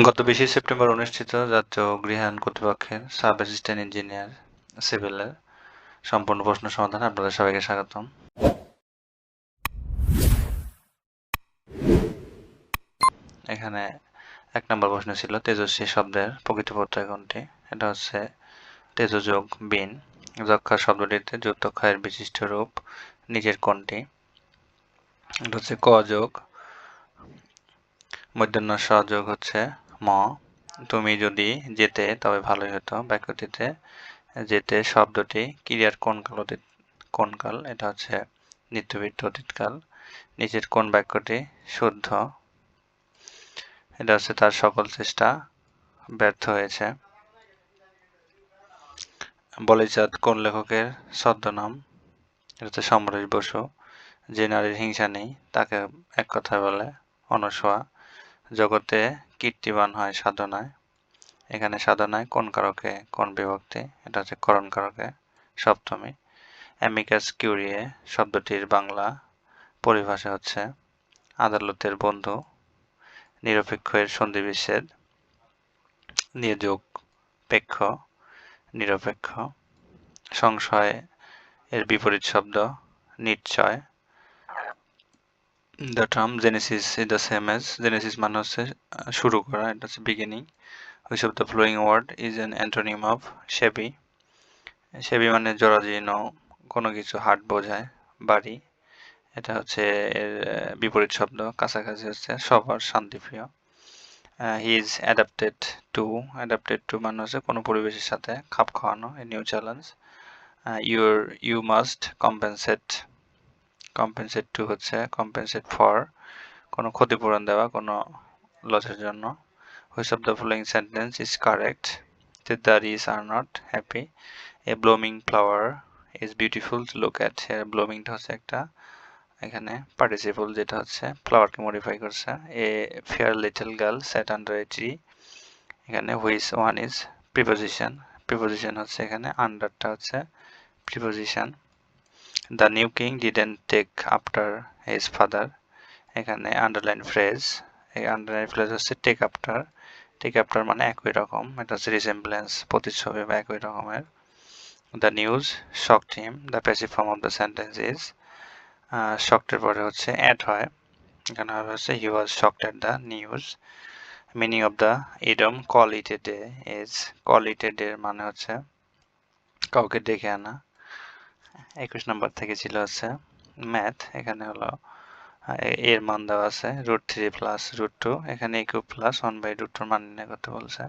গত বিশে সেপ্টেম্বর অনুষ্ঠিত জাতীয় গৃহায়ণ কর্তৃপক্ষের সাব অ্যাসিস্ট্যান্ট ইঞ্জিনিয়ার সিভিলের সম্পূর্ণ প্রশ্ন সমাধান আপনাদের সবাইকে স্বাগতম। এখানে এক নম্বর প্রশ্ন ছিল তেজস্বী শব্দের প্রকৃত প্রত্যয় কোনটি? এটা হচ্ছে তেজযোগ বিন। যক্ষা শব্দটিতে যুক্ত ক্ষয়ের বিশিষ্ট রূপ নিজের কোনটি? এটা হচ্ছে ক যোগ। মধ্যাহ্ন সহযোগ হচ্ছে ম, তুমি যদি যেতে, তবে ভালোই হতো। বাক্যটিতে যেতে শব্দটি ক্রিয়ার কোন কাল অতীত, কোন কাল? এটা হচ্ছে নিত্যবৃত্ত অতীতকাল। নিচের কোন বাক্যটি শুদ্ধ? এটা হচ্ছে তার সকল চেষ্টা ব্যর্থ হয়েছে। বলিচাঁদ কোন লেখকের ছদ্মনাম? এটা হচ্ছে সমরেশ বসু। যে নারীর হিংসা নেই, তাকে এক কথায় বলে অনসোয়া জগতে কীর্তিবান হয় সাধনায়। এখানে সাধনায় কোন কারকে, কোন বিভক্তি? এটা হচ্ছে করণ কারকে, সপ্তমী। অ্যামিকাস কিউরিয়ে শব্দটির বাংলা পরিভাষা হচ্ছে আদালতের বন্ধু, নিরপেক্ষ এর সন্ধিবিচ্ছেদ নিয়োগ পেক্ষ, নিরপেক্ষ, সংশয় এর বিপরীত শব্দ, নিশ্চয়। The term genesis is the same as genesis মানে হচ্ছে শুরু করা, এটা হচ্ছে beginning which of the flowing word is an antonym of shabby shabby মানে জরাজীর্ণ, কোনো কিছু হাট বোঝায়, বাড়ি। এটা হচ্ছে এর বিপরীত শব্দ, কাছাকাছি হচ্ছে সবার শান্তিপ্রিয়। He is adapted to adapted to মানে হচ্ছে কোনো পরিবেশের সাথে খাপ খাওয়ানো a new challenge your you must compensate compensate to হচ্ছে কম্পেনসেট ফর কোনো ক্ষতিপূরণ দেওয়া, কোনো লসের জন্য। Which of the following sentence is correct the daddies are not happy. A blooming flower is beautiful to look at. Here blooming হচ্ছে একটা, এখানে পার্টিসিপল যেটা হচ্ছে ফ্লাওয়ারকে মডিফাই করছে। A fair little girl set under a tree এখানে which one is preposition preposition হচ্ছে এখানে আন্ডারটা হচ্ছে preposition the new king didn't take after his father এখানে আন্ডারলাইন ফ্রেজ এই আন্ডারলাইন ফ্রেজ হচ্ছে টেক আফটার টেক আফটার মানে একই রকম, এটা হচ্ছে রিসেম্বলেন্স প্রতিচ্ছবি বা একই রকমের। The news shocked him the passive form of the sentence is শকটের পরে হচ্ছে অ্যাড হয়। এখানে হবে হচ্ছে he was shocked at the news meaning of the idiom call it a day is call it a day মানে হচ্ছে কাউকে ডেকে আনা। একুশ নম্বর থেকে ছিল হচ্ছে ম্যাথ এখানে হলো এর মান দেওয়া আছে root three plus root two এখানে EQ plus one by root টুর মান নির্ণয় করতে বলছে।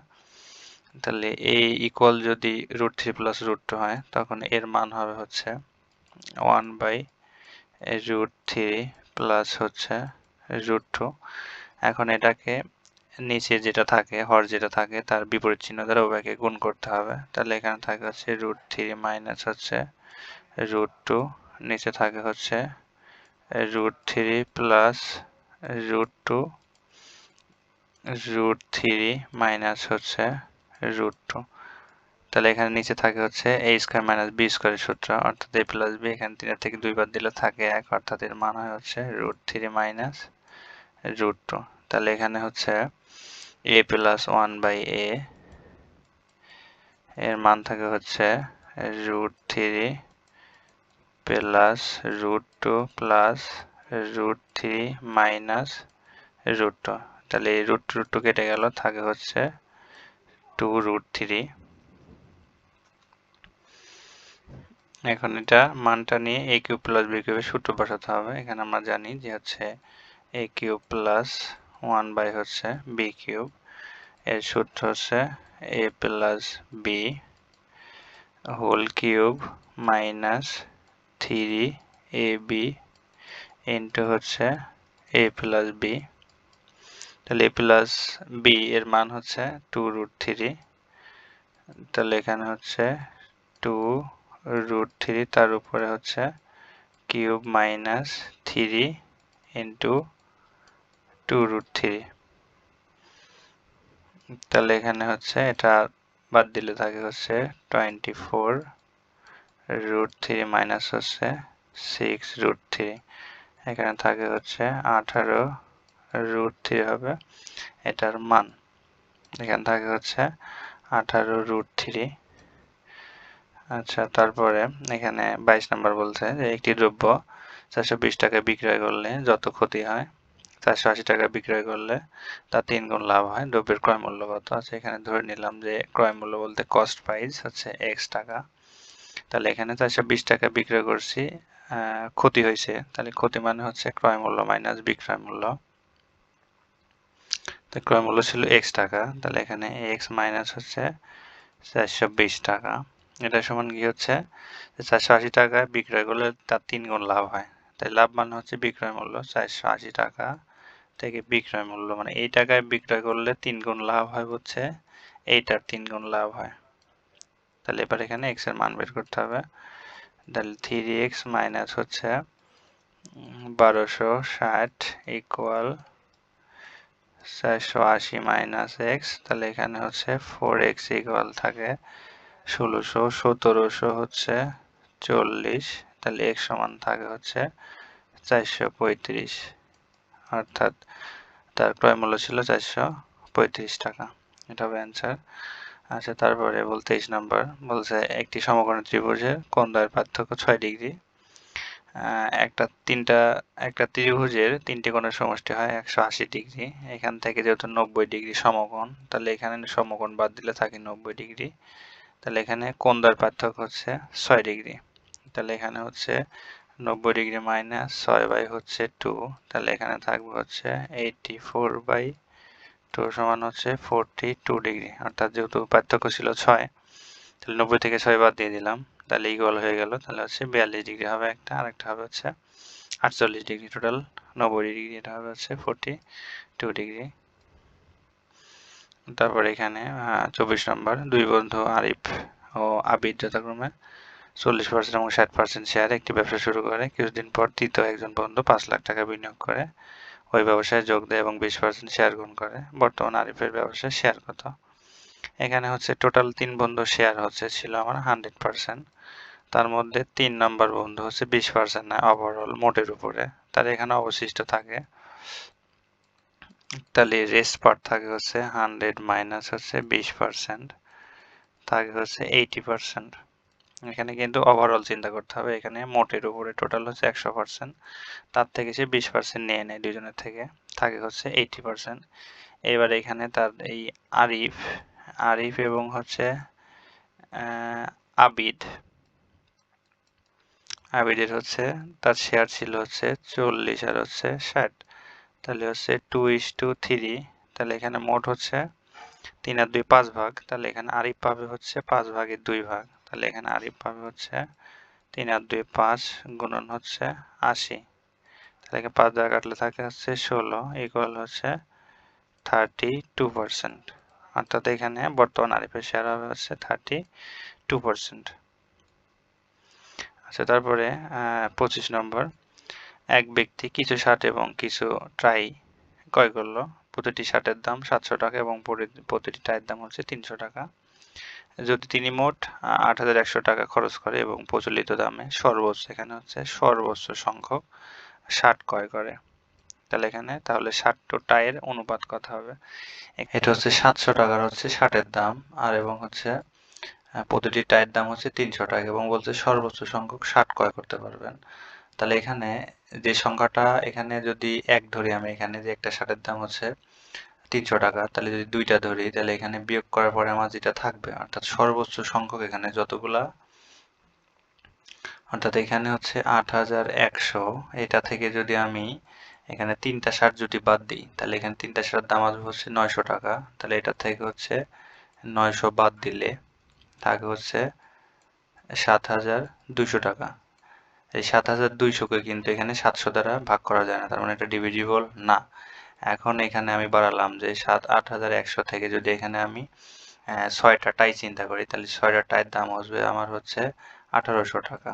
তাহলে এই ইকুয়াল যদি root three plus root two হয়, তখন এর মান হবে হচ্ছে one by root three plus হচ্ছে রুট টু এখন এটাকে নিচে যেটা থাকে, হর যেটা থাকে, তার বিপরীত চিহ্ন দ্বারা উভয়কে গুণ করতে হবে। তাহলে এখানে থাকে হচ্ছে রুট থ্রি মাইনাস হচ্ছে রুট টু নিচে থাকে হচ্ছে root three plus root two root three minus হচ্ছে রুট টু তাহলে এখানে নিচে থাকে হচ্ছে এ স্কোয়ার মাইনাস বি স্কোয়ারের সূত্র, অর্থাৎ এ প্লাস বি এখানে তিনের থেকে দুইবার দিলে থাকে এক, অর্থাৎ এর মান হয় হচ্ছে root three minus root two তাহলে এখানে হচ্ছে a plus one by a এর মান থাকে হচ্ছে root three plus root two plus root three minus root two. তাহলে এই রুট রুট টু কেটে গেল, থাকে হচ্ছে টু রুট থ্রি। এখন এটা মানটা নিয়ে এ কিউব প্লাস বি কিউবের সূত্র বসাতে হবে। এখানে আমরা জানি যে হচ্ছে a cube plus one by হচ্ছে বি কিউব। এর সূত্র হচ্ছে a plus b whole cube minus three a b into হচ্ছে এ প্লাস বি। তাহলে এ প্লাস বি এর মান হচ্ছে টু রুট থ্রি তাহলে এখানে হচ্ছে টু রুট থ্রি তার উপরে হচ্ছে cube minus three into two root three তাহলে এখানে হচ্ছে এটা বাদ দিলে থাকে হচ্ছে twenty four root three minus হচ্ছে সিক্স রুট থ্রি এখানে থাকে হচ্ছে আঠারো রুট থ্রি হবে এটার মান। এখানে থাকে হচ্ছে আঠারো রুট থ্রি আচ্ছা তারপরে এখানে বাইশ নাম্বার বলছে যে একটি দ্রব্য চারশো বিশ টাকায় বিক্রয় করলে যত ক্ষতি হয়, চারশো আশি টাকা বিক্রয় করলে তার তিন গুণ লাভ হয়। দ্রব্যের ক্রয় মূল্য কত? আছে এখানে ধরে নিলাম যে ক্রয় মূল্য বলতে কস্ট প্রাইস হচ্ছে এক্স টাকা। তাহলে এখানে চারশো বিশ টাকা বিক্রয় করছি ক্ষতি হয়েছে। তাহলে ক্ষতি মানে হচ্ছে ক্রয় মূল্য মাইনাস বিক্রয় মূল্য। ক্রয় মূল্য ছিল এক্স টাকা, তাহলে এখানে এক্স মাইনাস হচ্ছে চারশো বিশ টাকা। এটা সমান কি হচ্ছে? চারশো আশি টাকায় বিক্রয় করলে তার তিন গুণ লাভ হয়। তাই লাভ মানে হচ্ছে বিক্রয় মূল্য চারশো আশি টাকা। থেকে বিক্রয় মূল্য মানে এই টাকায় বিক্রয় করলে তিন গুণ লাভ হয় হচ্ছে, এইটার তিন গুণ লাভ হয়। তাহলে এবার এখানে এক্সের মান বের করতে হবে। তাহলে থ্রি এক্স মাইনাস হচ্ছে বারোশো ষাট ইকুয়াল চারশো আশি মাইনাস এক্স তাহলে এখানে হচ্ছে ফোর এক্স ইকুয়াল থাকে। ষোলোশো সতেরোশো হচ্ছে চল্লিশ, তাহলে এক সমান থাকে হচ্ছে চারশো পঁয়ত্রিশ। অর্থাৎ তার ক্রয় মূল্য ছিল চারশো পঁয়ত্রিশ টাকা। এটা হবে অ্যান্সার আচ্ছা তারপরে বল তেইশ নম্বর, বলছে একটি সমকোণ ত্রিভুজের কোণ দ্বয়ের পার্থক্য ছয় ডিগ্রি। একটা তিনটা, একটা ত্রিভুজের তিনটি কোণের সমষ্টি হয় একশো আশি ডিগ্রি। এখান থেকে যেহেতু নব্বই ডিগ্রি সমকোণ, তাহলে এখানে সমকোণ বাদ দিলে থাকে নব্বই ডিগ্রি। তাহলে এখানে কোণ দ্বয়ের পার্থক্য হচ্ছে ছয় ডিগ্রি। তাহলে এখানে হচ্ছে নব্বই ডিগ্রি মাইনাস ছয় বাই হচ্ছে টু তাহলে এখানে থাকবে হচ্ছে এইটি ফোর বাই টু সমান হচ্ছে ফোরটি টু ডিগ্রি অর্থাৎ যেহেতু পার্থক্য ছিল ছয়, তাহলে নব্বই থেকে ছয় বাদ দিয়ে দিলাম, তাহলে ইকুয়াল হয়ে গেল, তাহলে হচ্ছে বিয়াল্লিশ ডিগ্রি হবে একটা, আরেকটা হবে হচ্ছে আটচল্লিশ ডিগ্রি টোটাল নব্বই ডিগ্রি এটা হবে হচ্ছে ফোরটি টু ডিগ্রি তারপর এখানে চব্বিশ নম্বর, দুই বন্ধু আরিফ ও আবিদ যথাক্রমে চল্লিশ পার্সেন্ট এবং ষাট পার্সেন্ট শেয়ারে একটি ব্যবসা শুরু করে, কিছুদিন পর তৃতীয় একজন বন্ধু পাঁচ লাখ টাকা বিনিয়োগ করে। ওই ব্যবসায় যোগ দেয় এবং বিশ পার্সেন্ট শেয়ার গ্রহণ করে। বর্তমান আরিফের ব্যবসায় শেয়ার কত? এখানে হচ্ছে টোটাল তিন বন্ধু শেয়ার হচ্ছে, ছিল আমার হান্ড্রেড পার্সেন্ট তার মধ্যে তিন নম্বর বন্ধু হচ্ছে বিশ পার্সেন্ট না ওভারঅল মোটের উপরে। তার এখানে অবশিষ্ট থাকে। তাহলে রেস্ট পার্ট থাকে হচ্ছে হান্ড্রেড মাইনাস হচ্ছে বিশ পার্সেন্ট থাকে হচ্ছে এইটি পার্সেন্ট এখানে কিন্তু ওভারঅল চিন্তা করতে হবে। এখানে মোটের উপরে টোটাল হচ্ছে একশো পার্সেন্ট তার থেকে সে বিশ পার্সেন্ট নিয়ে নেয় দুজনের থেকে। থাকে হচ্ছে এইটি পার্সেন্ট এবার এখানে তার এই আরিফ আরিফ এবং হচ্ছে আবিদ। আবিদের হচ্ছে তার শেয়ার ছিল হচ্ছে চল্লিশ আর হচ্ছে ষাট। তাহলে হচ্ছে টু ইস টু থ্রি তাহলে এখানে মোট হচ্ছে তিন আর দুই পাঁচ ভাগ। তাহলে এখানে আরিফ পাবে হচ্ছে পাঁচ ভাগের দুই ভাগ। তাহলে এখানে আরিফ পাবে হচ্ছে তিন আর দুই পাঁচ গুণন হচ্ছে আশি। তাহলে পাঁচ দ্বারা কাটলে থাকে হচ্ছে ষোলো ইকুয়াল হচ্ছে থার্টি টু পার্সেন্ট অর্থাৎ এখানে বর্তমান আরিফের শেয়ার হবে হচ্ছে থার্টি টু পার্সেন্ট আচ্ছা তারপরে পঁচিশ নম্বর। এক ব্যক্তি কিছু শার্ট এবং কিছু ট্রাই ক্রয় করল। প্রতিটি শার্টের দাম সাতশো টাকা এবং প্রতিটি টাইয়ের দাম হচ্ছে তিনশো টাকা। যদি তিনি মোট আট হাজার একশো টাকা খরচ করে এবং প্রচলিত দামে সর্বোচ্চ, এখানে হচ্ছে সর্বোচ্চ সংখ্যক ষাট ক্রয় করে। তাহলে এখানে, তাহলে ষাট টো টায়ের অনুপাত কথা হবে। এটা হচ্ছে সাতশো টাকার হচ্ছে ষাটের দাম, আর এবং হচ্ছে প্রতিটি টায়ের দাম হচ্ছে তিনশো টাকা এবং বলছে সর্বোচ্চ সংখ্যক ষাট ক্রয় করতে পারবেন। তাহলে এখানে যে সংখ্যাটা এখানে যদি এক ধরি আমি, এখানে যে একটা ষাটের দাম হচ্ছে তিনশো টাকা, তাহলে যদি দুইটা ধরি, তাহলে এখানে বিয়োগ করার পরে আমার যেটা থাকবে, অর্থাৎ সর্বোচ্চ সংখ্যক এখানে যতগুলা, অর্থাৎ এখানে হচ্ছে আট হাজার একশো। এটা থেকে যদি আমি এখানে তিনটা শার্ট যদি বাদ দিই, তাহলে এখানে তিনটা শার্ট দাম আসবে হচ্ছে নয়শো টাকা। তাহলে এটা থেকে হচ্ছে নয়শো বাদ দিলে থাকে হচ্ছে সাত হাজার দুইশো টাকা। এই সাত হাজার দুইশোকে কিন্তু এখানে সাতশো দ্বারা ভাগ করা যায় না, তার মানে এটা ডিভিজিবল না। এখন এখানে আমি বাড়ালাম যে সাত, আট হাজার একশো থেকে যদি এখানে আমি ছয়টা টাই চিন্তা করি, তাহলে ছয়টা টাইয়ের দাম আসবে আমার হচ্ছে আঠারোশো টাকা।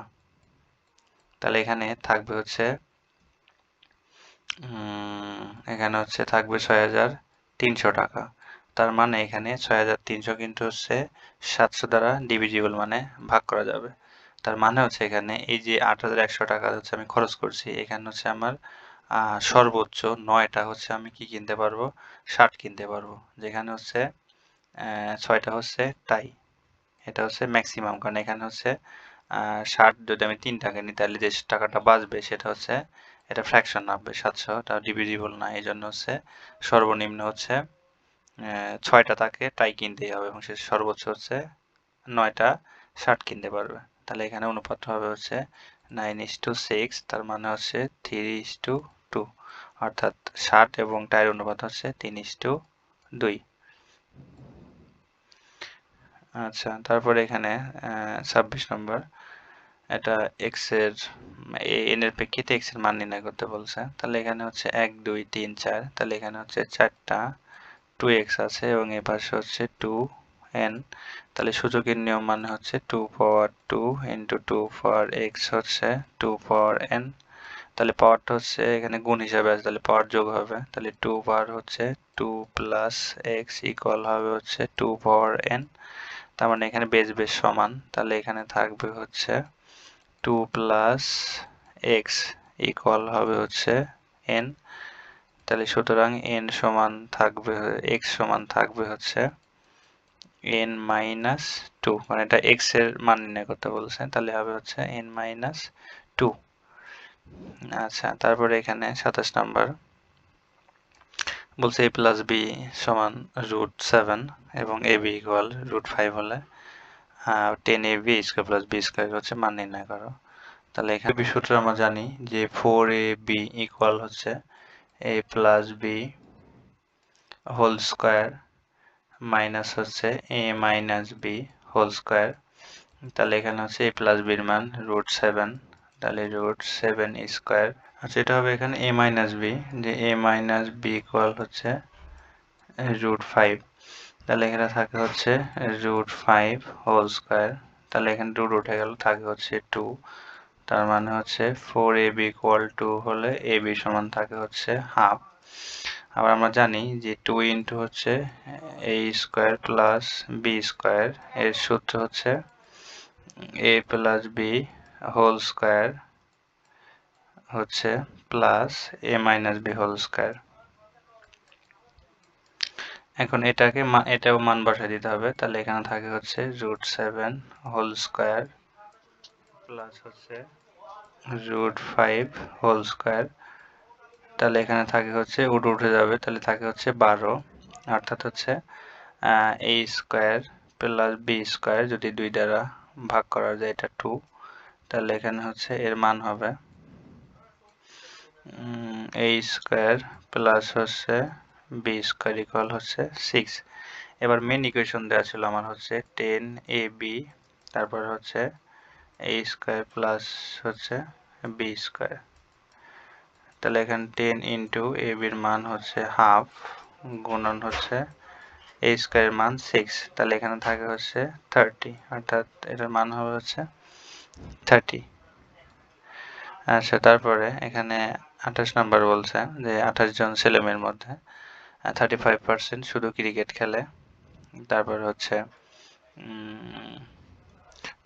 তাহলে এখানে থাকবে হচ্ছে এখানে হচ্ছে থাকবে ছয় হাজার তিনশো টাকা। তার মানে এখানে ছয় হাজার তিনশো কিন্তু হচ্ছে সাতশো দ্বারা ডিভিজিবল মানে ভাগ করা যাবে। তার মানে হচ্ছে এখানে এই যে আট হাজার একশো টাকা হচ্ছে আমি খরচ করছি, এখানে হচ্ছে আমার সর্বোচ্চ নয়টা হচ্ছে আমি কি কিনতে পারব? শার্ট কিনতে পারব। যেখানে হচ্ছে ছয়টা হচ্ছে টাই। এটা হচ্ছে ম্যাক্সিমাম কারণ এখানে হচ্ছে শার্ট যদি আমি তিন টাকা নিই তাহলে যে টাকাটা বাঁচবে সেটা হচ্ছে, এটা ফ্র্যাকশন নামবে, সাতশো। এটা ডিভিজিবল না। এই জন্য হচ্ছে সর্বনিম্ন হচ্ছে ছয়টা তাকে টাই কিনতেই হবে এবং সে সর্বোচ্চ হচ্ছে নয়টা শার্ট কিনতে পারবে। তাহলে এখানে অনুপাত হবে হচ্ছে নাইন ইস টু সিক্স তার মানে হচ্ছে থ্রি ইস টু টু অর্থাৎ ষাট এবং টাইয়ের অনুপাত হচ্ছে তিন টু দুই। আচ্ছা তারপরে এখানে ছাব্বিশ নম্বর। এটা এক্সের এন এর প্রেক্ষিতে এক্সের মান নির্ণয় করতে বলছে। তাহলে এখানে হচ্ছে এক, দুই, তিন, চার। তাহলে এখানে হচ্ছে চারটা টু এক্স আছে এবং এ পাশে হচ্ছে টু এন তাহলে সূচকের নিয়ম মানে হচ্ছে two power two into two power x হচ্ছে টু পাওয়ার এন তাহলে পাওয়ারটা হচ্ছে এখানে গুণ হিসাবে আছে, তাহলে পাওয়ার যোগ হবে, তাহলে টু পাওয়ার হচ্ছে টু প্লাস এক্স ইকুয়াল হবে হচ্ছে টু পাওয়ার এন তার মানে এখানে বেশ বেশ সমান, তাহলে এখানে থাকবে হচ্ছে টু প্লাস এক্স ইকুয়াল হবে হচ্ছে এন তাহলে সুতরাং এন সমান থাকবে এক্স সমান থাকবে হচ্ছে এন মাইনাস টু মানে এটা এক্সের মান নির্ণয় করতে বলছে, তাহলে হবে হচ্ছে এন মাইনাস টু আচ্ছা তারপরে এখানে সাতাশ নাম্বার। বলছে এ প্লাস বি সমান রুট সেভেন এবং a b equal root five হলে ten a b square plus b square হচ্ছে মান নির্ণয় করো। তাহলে এখানে বি সূত্র আমরা জানি যে ফোর এ বি ইকুয়াল হচ্ছে a plus b whole square minus হচ্ছে a minus b whole square তাহলে এখানে হচ্ছে এ প্লাস বির মান রুট সেভেন তাহলে রুট সেভেন স্কোয়ার আচ্ছা এটা হবে এখানে এ মাইনাস বি যে এ মাইনাস বি ইকুয়াল হচ্ছে রুট ফাইভ তাহলে এখানে থাকে হচ্ছে রুট ফাইভ হোল স্কোয়ার তাহলে এখানে রুট উঠে গেল, থাকে হচ্ছে টু তার মানে হচ্ছে four a b equal to হলে এ বি সমান থাকে হচ্ছে হাফ আবার আমরা জানি যে টু ইন্টু হচ্ছে a square plus b square এর সূত্র হচ্ছে a plus b whole square হচ্ছে plus a minus b whole square এখন এটাকে এটাও মান বসাই দিতে হবে। তাহলে এখানে থাকে হচ্ছে root seven whole square plus হচ্ছে রুট ফাইভ হোল স্কোয়ার তাহলে এখানে থাকে হচ্ছে উঠ উঠে যাবে। তাহলে থাকে হচ্ছে বারো। অর্থাৎ হচ্ছে a square plus b square যদি দুই দ্বারা ভাগ করা যায়, এটা টু তাহলে এখানে হচ্ছে এর মান হবে এ স্কোয়ার প্লাস হচ্ছে বি স্কোয়ার ইকুয়াল হচ্ছে সিক্স এবার মেন ইকুয়েশন দেওয়া ছিল আমার হচ্ছে টেন এ বি তারপর হচ্ছে এ স্কোয়ার প্লাস হচ্ছে বি স্কোয়ার তাহলে এখানে টেন ইন্টু এ বির মান হচ্ছে হাফ গুণন হচ্ছে এ স্কোয়ারের মান সিক্স তাহলে এখানে থাকে হচ্ছে থার্টি অর্থাৎ এটার মান হবে হচ্ছে থার্টি। আচ্ছা তারপরে এখানে আঠাশ নাম্বার বলছে যে আঠাশ জন ছেলেমেয়ের মধ্যে থার্টি ফাইভ পার্সেন্ট শুধু ক্রিকেট খেলে। তারপর হচ্ছে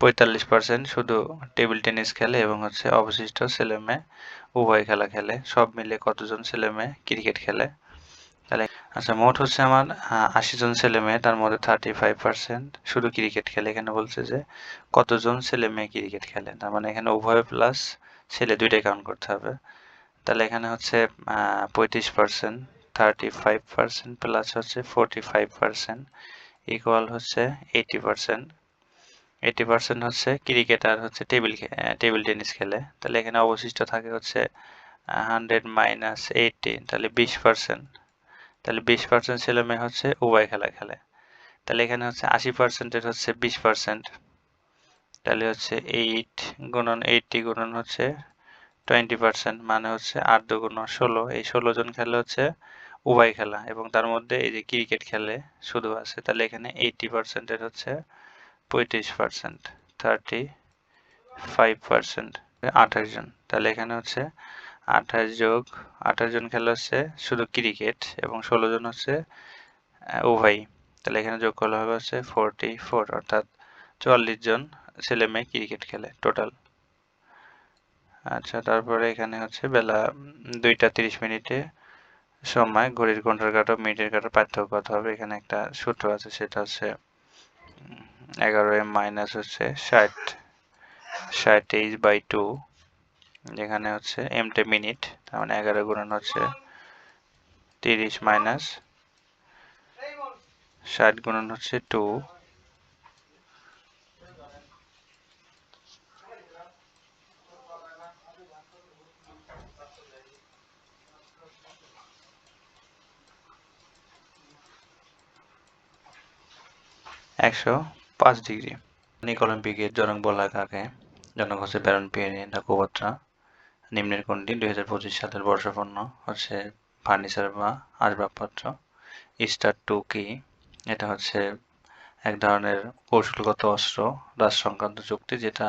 পঁয়তাল্লিশ পার্সেন্ট শুধু টেবিল টেনিস খেলে এবং হচ্ছে অবশিষ্ট ছেলে মেয়ে উভয় খেলা খেলে। সব মিলে কতজন ছেলে মেয়ে ক্রিকেট খেলে? তাহলে আচ্ছা মোট হচ্ছে আমার আশি জন ছেলে মেয়ে, তার মধ্যে থার্টি ফাইভ পার্সেন্ট শুধু ক্রিকেট খেলে। এখানে বলছে যে কতজন ছেলে মেয়ে ক্রিকেট খেলে? তার মানে এখানে উভয় প্লাস ছেলে দুইটাই কাউন্ট করতে হবে। তাহলে এখানে হচ্ছে পঁয়ত্রিশ percent thirty five percent plus হচ্ছে ফোরটি ফাইভ পার্সেন্ট ইকুয়াল হচ্ছে এইটি পার্সেন্ট এইটি পার্সেন্ট হচ্ছে ক্রিকেটার হচ্ছে টেবিল টেবিল টেনিস খেলে। তাহলে এখানে অবশিষ্ট থাকে হচ্ছে হান্ড্রেড মাইনাস এইটি তাহলে বিশ পার্সেন্ট তাহলে বিশ পার্সেন্ট ছেলে মেয়ে হচ্ছে উভয় খেলা খেলে। তাহলে এখানে হচ্ছে আশি পার্সেন্টের হচ্ছে বিশ পার্সেন্ট তাহলে হচ্ছে এইট গুণন এইটটি গুণন হচ্ছে টোয়েন্টি পার্সেন্ট মানে হচ্ছে আট দুগুণ ষোলো। এই ষোলো জন খেলে হচ্ছে উভয় খেলা এবং তার মধ্যে এই যে ক্রিকেট খেলে শুধু আছে, তাহলে এখানে এইটি পার্সেন্টের হচ্ছে পঁয়ত্রিশ পার্সেন্ট থার্টি ফাইভ পার্সেন্ট আঠাশ জন। তাহলে এখানে হচ্ছে আঠাশ যোগ, আঠাশ জন খেলা হচ্ছে শুধু ক্রিকেট এবং ষোলো জন হচ্ছে উভয় তাহলে এখানে যোগ করলে হবে হচ্ছে ফোরটি ফোর অর্থাৎ চুয়াল্লিশ জন ছেলে মেয়ে ক্রিকেট খেলে টোটাল আচ্ছা তারপরে এখানে হচ্ছে বেলা দুইটা তিরিশ মিনিটে সময়, ঘড়ির ঘণ্টার কাটা, মিনিটের কাটা পার্থক্য কত হবে। এখানে একটা সূত্র আছে, সেটা হচ্ছে এগারো এম মাইনাস হচ্ছে ষাট ষাট এইচ বাই টু যেখানে হচ্ছে এমটে মিনিট তার মানে এগারো গুণন হচ্ছে তিরিশ মাইনাস ষাট গুণন হচ্ছে টু একশো পাঁচ ডিগ্রি নিক অলিম্পিকের জনক বলা কাকে জনক হচ্ছে ব্যারন পিয়ারি ডাকুবাত্রা নিম্নের কোনটি? দুই হাজার পঁচিশ সালের বর্ষপণ্য হচ্ছে ফার্নিচার বা আসবাবপত্র। স্টার টু কি? এটা হচ্ছে এক ধরনের কৌশলগত অস্ত্র, রাজ সংক্রান্ত চুক্তি যেটা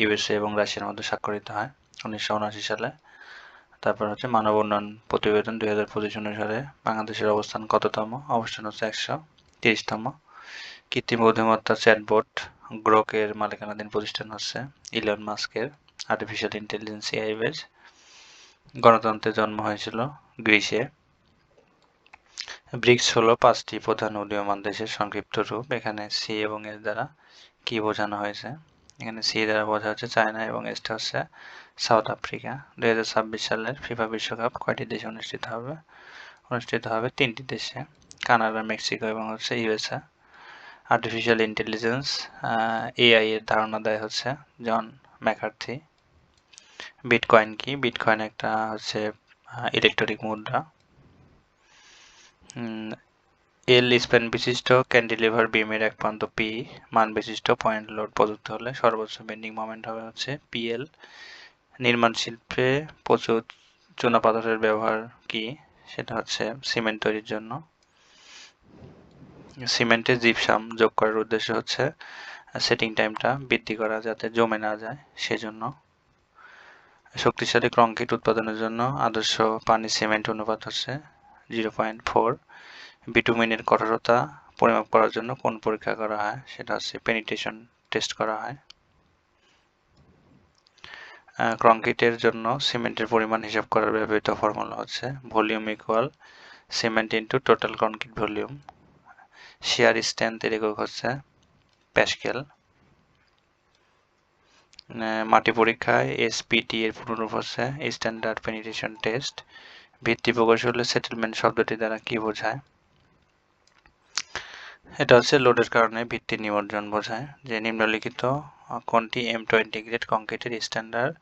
ইউএসএ এবং রাশিয়ার মধ্যে স্বাক্ষরিত হয় উনিশশো উনআশি সালে। তারপর হচ্ছে মানব উন্নয়ন প্রতিবেদন দুই হাজার পঁচিশ অনুসারে বাংলাদেশের অবস্থান কততম? অবস্থান হচ্ছে একশো তিরিশতম। কৃত্রিম বুদ্ধিমত্তা চ্যাটবোট গ্রোকের মালিকানাধীন প্রতিষ্ঠান হচ্ছে ইলন মাস্কের আর্টিফিশিয়াল ইন্টেলিজেন্স এআই বেজ গণতন্ত্রের জন্ম হয়েছিল গ্রিসে। ব্রিক্স হলো পাঁচটি প্রধান উদীয়মান দেশের সংক্ষিপ্ত রূপ। এখানে সি এবং এস দ্বারা কি বোঝানো হয়েছে? এখানে সি দ্বারা বোঝা হচ্ছে চায়না এবং এসটা হচ্ছে সাউথ আফ্রিকা। দুই হাজার ছাব্বিশ সালের ফিফা বিশ্বকাপ কয়টি দেশে অনুষ্ঠিত হবে? অনুষ্ঠিত হবে তিনটি দেশে, কানাডা, মেক্সিকো এবং হচ্ছে ইউএসএ। আর্টিফিশিয়াল ইন্টেলিজেন্স এআই এর ধারণা দেয় হচ্ছে জন ম্যাকার্থি। বিটকয়েন কি? বিটকয়েন একটা হচ্ছে ইলেকট্রনিক মুদ্রা। এল স্প্যান বিশিষ্ট ক্যান্ডিলিভার বিমের এক প্রান্ত পি মান বিশিষ্ট পয়েন্ট লোড প্রযুক্ত হলে সর্বোচ্চ বেন্ডিং মোমেন্ট হবে হচ্ছে পিএল নির্মাণ শিল্পে প্রচুর চুনাপাথরের ব্যবহার কি? সেটা হচ্ছে সিমেন্ট তৈরির জন্য। সিমেন্টে জিপসাম যোগ করার উদ্দেশ্য হচ্ছে সেটিং টাইমটা বৃদ্ধি করা যাতে জমে না যায়, সেজন্য। শক্তিশালী কংক্রিট উৎপাদনের জন্য আদর্শ পানি সিমেন্ট অনুপাত হচ্ছে জিরো পয়েন্ট ফোর বিটুমিনের কঠোরতা পরিমাপ করার জন্য কোন পরীক্ষা করা হয়? সেটা হচ্ছে পেনিটেশন টেস্ট করা হয়। কংক্রিটের জন্য সিমেন্টের পরিমাণ হিসাব করার ব্যবহৃত ফর্মুলা হচ্ছে volume equal cement into total concrete volume shear স্ট্রেংথের একক হচ্ছে প্যাসকেল মাটি পরীক্ষায় এসপিটি এর পুনরূপ হচ্ছে স্ট্যান্ডার্ড পেনিটেশন টেস্ট ভিত্তি প্রকৌশলে সেটেলমেন্ট শব্দটি দ্বারা কি বোঝায়? এটা হচ্ছে লোডের কারণে ভিত্তি নিমজ্জন বোঝায়, যে নিম্নলিখিত কোনটি এম টোয়েন্টি গ্রেড কংক্রিটের স্ট্যান্ডার্ড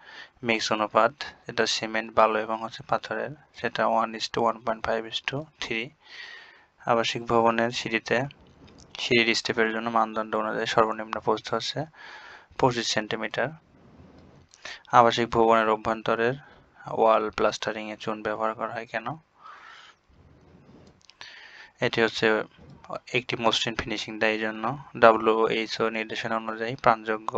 মিক্স অনুপাত, এটা সিমেন্ট বালু এবং হচ্ছে পাথরের সেটা one is two one point five is two three আবাসিক ভবনের সিঁড়িতে, সিঁড়ির স্টেপের জন্য মানদণ্ড অনুযায়ী সর্বনিম্ন প্রস্থ হচ্ছে পঁচিশ সেন্টিমিটার। আবাসিক ভবনের অভ্যন্তরের ওয়াল প্লাস্টারিং এ চুন ব্যবহার করা হয় কেন? এটি হচ্ছে একটি মসৃণ ফিনিশিং দেয় এই জন্য ডাব্লিউএইচও নির্দেশনা অনুযায়ী প্রাণযোগ্য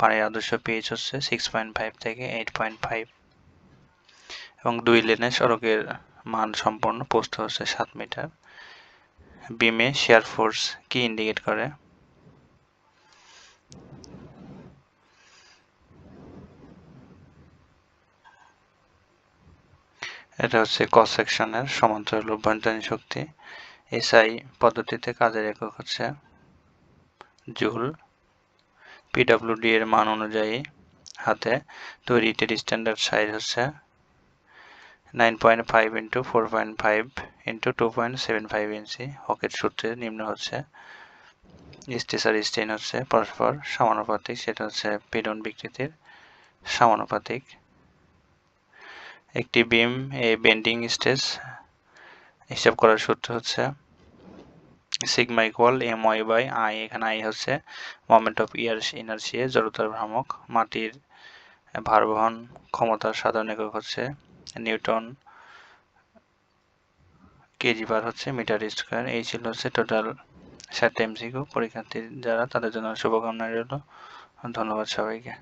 পানির আদর্শ পিএইচ হচ্ছে সিক্স পয়েন্ট ফাইভ থেকে এইট পয়েন্ট ফাইভ এবং দুই লেনের সড়কের মান সম্পন্ন পোস্ত হচ্ছে সাত মিটার। বিমে শেয়ার ফোর্স কি ইন্ডিকেট করে? এটা হচ্ছে কস সেকশনের সমান্তরাল অভ্যন্তরীণ শক্তি। এসআই পদ্ধতিতে কাজের একক হচ্ছে জুল। পিডাব্লিউডি এর মান অনুযায়ী হাতে তৈরি ইটের স্ট্যান্ডার্ড সাইজ হচ্ছে nine point five into four point five into two point seven five inch. হকের সূত্রে নিম্ন হচ্ছে স্টেস স্টেন হচ্ছে পরস্পর সমানুপাতিক, সেটা হচ্ছে পিডন বিকৃতির সমানুপাতিক। একটি বিম এ বেন্ডিং স্টেজ হিসাব করার সূত্র হচ্ছে sigma equal M Y by I এখানে আই হচ্ছে মোমেন্ট অফ ইয়ার ইনার্সিয়া জড়তার ভ্রামক, মাটির ভার বহন ক্ষমতার সাধারণ একক হচ্ছে নিউটন কেজি বার হচ্ছে মিটার স্কোয়ার এই ছিল হচ্ছে টোটাল সাতটা এমসিকিউ পরীক্ষার্থী যারা তাদের জন্য শুভকামনা রইল। ধন্যবাদ সবাইকে।